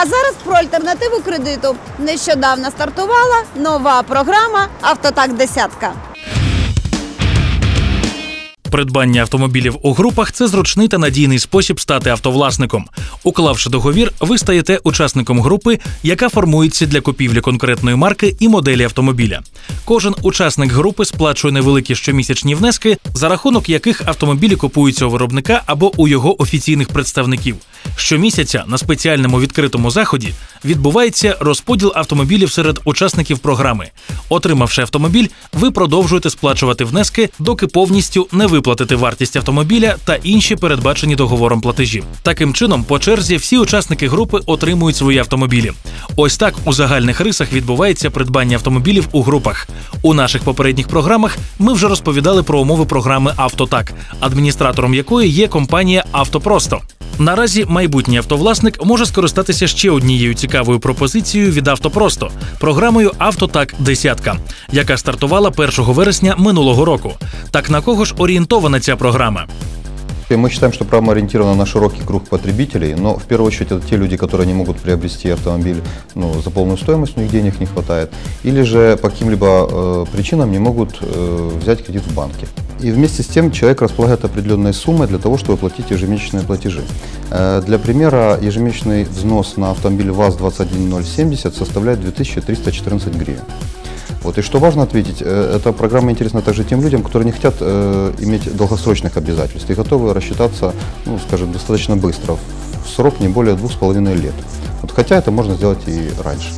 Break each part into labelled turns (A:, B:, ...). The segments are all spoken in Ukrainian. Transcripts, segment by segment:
A: А зараз про альтернативу кредиту. Нещодавно стартувала нова програма Автотак десятка.
B: Придбання автомобілів у групах це зручний та надійний спосіб стати автовласником. Уклавши договір, ви стаєте учасником групи, яка формується для купівлі конкретної марки і моделі автомобіля. Кожен учасник групи сплачує невеликі щомісячні внески, за рахунок яких автомобілі купуються у виробника або у його офіційних представників. Щомісяця на спеціальному відкритому заході відбувається розподіл автомобілів серед учасників програми. Отримавши автомобіль, ви продовжуєте сплачувати внески, доки повністю не виплатите вартість автомобіля та інші передбачені договором платежі. Таким чином, по черзі всі учасники групи отримують свої автомобілі. Ось так у загальних рисах відбувається придбання автомобілів у групах. У наших попередніх програмах ми вже розповідали про умови програми Автотак, адміністратором якої є компанія Автопросто. Наразі майбутній автовласник може скористатися ще однією цікавою пропозицією від Автопросто програмою Автотак Десятка, яка стартувала 1 вересня минулого року. Так на кого ж орієнтована ця програма?
C: Мы считаем, что программа ориентирована на широкий круг потребителей, но в первую очередь это те люди, которые не могут приобрести автомобиль ну, за полную стоимость, у них денег не хватает, или же по каким-либо э, причинам не могут э, взять кредит в банке. И вместе с тем человек располагает определенной суммой для того, чтобы платить ежемесячные платежи. Э, для примера, ежемесячный взнос на автомобиль ВАЗ-21070 составляет 2314 гривен. Вот. И что важно ответить, э, эта программа интересна также тем людям, которые не хотят э, иметь долгосрочных обязательств и готовы рассчитаться, ну, скажем, достаточно быстро, в срок не более двух с половиной лет. Вот, хотя это можно сделать и раньше.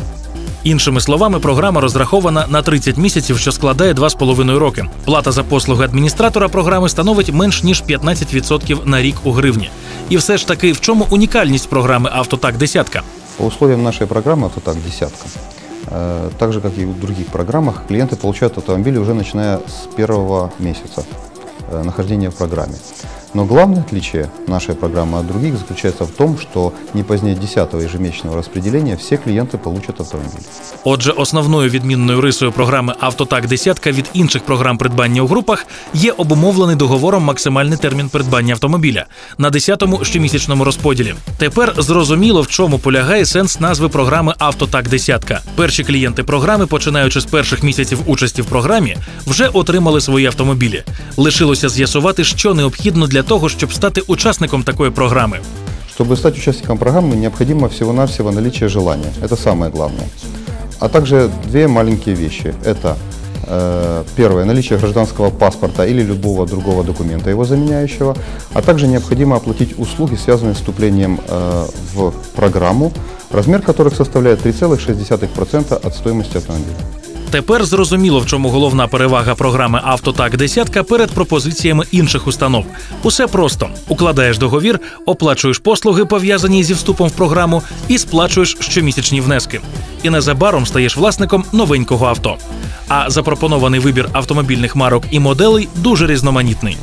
B: Іншими словами, програма розрахована на 30 місяців, що складає 2,5 роки. Плата за послуги адміністратора програми становить менш ніж 15% на рік у гривні. І все ж таки, в чому унікальність програми Автотак Десятка?
C: По условиям нашей программы «Автотак десятка», э, так же, как и в других программах, клиенты получают автомобили уже начиная с первого месяца э, нахождения в программе. Но главное отличие нашей программы от других заключается в том, что не позднее 10-го ежемесячного распределения все клиенты получат автомобиль.
B: Отже, основною відмінною рисою програми Автотак Десятка від інших програм придбання у групах є обумовлений договором максимальний термін придбання автомобіля на 10-му щомісячному розподілі. Тепер зрозуміло, в чому полягає сенс назви програми Автотак Десятка. Перші клієнти програми, починаючи з перших місяців участі в програмі, вже отримали свої автомобілі. Лишилося з'ясувати, що необхідно для того, щоб стати учасником такої програми.
C: Чтобы стать участником программы, необходимо всего-навсего наличие желания. Это самое главное. А также две маленькие вещи. Это э, первое, наличие гражданского паспорта или любого другого документа его заменяющего, а также необходимо оплатить услуги, связанные с вступлением э, в программу, размер которых составляет 3,6% от стоимости автомобиля.
B: Тепер зрозуміло, в чому головна перевага програми Автотак Десятка перед пропозиціями інших установ. Усе просто укладаєш договір, оплачуєш послуги, пов'язані зі вступом в програму, і сплачуєш щомісячні внески. І незабаром стаєш власником новенького авто. А запропонований вибір автомобільних марок і моделей дуже різноманітний.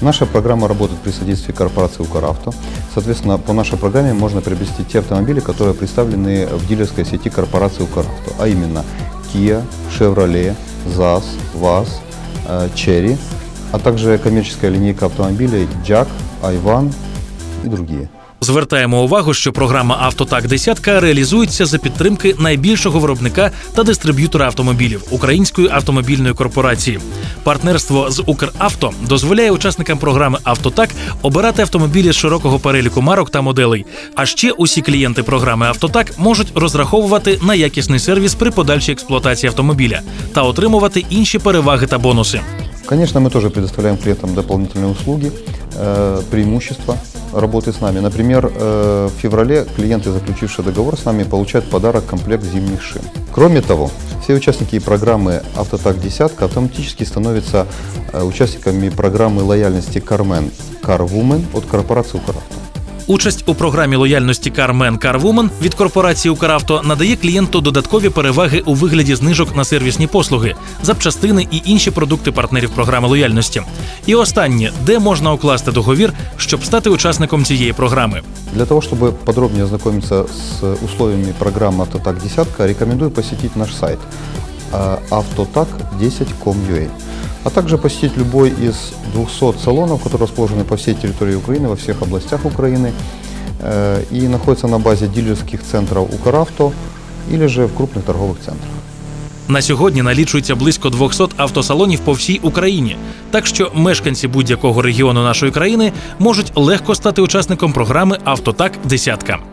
C: Наша программа работает при содействии корпорации «Укравто». Соответственно, по нашей программе можно приобрести те автомобили, которые представлены в дилерской сети корпорации «Укравто», а именно Kia, Chevrolet, ZAZ, ВАЗ, э, Cherry, а также коммерческая линейка автомобилей Jack, Айван и другие.
B: Звертаємо увагу, що програма Автотак Десятка реалізується за підтримки найбільшого виробника та дистриб'ютора автомобілів Української автомобільної корпорації. Партнерство з Укравто дозволяє учасникам програми Автотак обирати автомобілі з широкого переліку марок та моделей. А ще усі клієнти програми Автотак можуть розраховувати на якісний сервіс при подальшій експлуатації автомобіля та отримувати інші переваги та бонуси.
C: Конечно, мы тоже предоставляем клиентам дополнительные услуги, э, преимущества работы с нами. Например, э, в феврале клиенты, заключившие договор с нами, получают подарок комплект зимних шин. Кроме того, все участники программы «Автотак десятка» автоматически становятся э, участниками программы лояльности «Кармен» «Карвумен» от корпорации «Укравто».
B: Участь у програмі лояльності CarMen CarWoman від корпорації Укравто надає клієнту додаткові переваги у вигляді знижок на сервісні послуги, запчастини і інші продукти партнерів програми лояльності. І останнє, де можна укласти договір, щоб стати учасником цієї програми.
C: Для того, чтобы подробнее ознакомиться с условиями программы «Автотак десятка», рекомендую посетить наш сайт э, autotak10.com.ua, а также посетить любой из 200 салонов, которые расположены по всей территории Украины, во всех областях Украины, э, и находится на базе дилерских центров Укравто или же в крупных торговых центрах.
B: На сьогодні налічується близько 200 автосалонів по всій Україні. Так що мешканці будь-якого регіону нашої країни можуть легко стати учасником програми Автотак Десятка.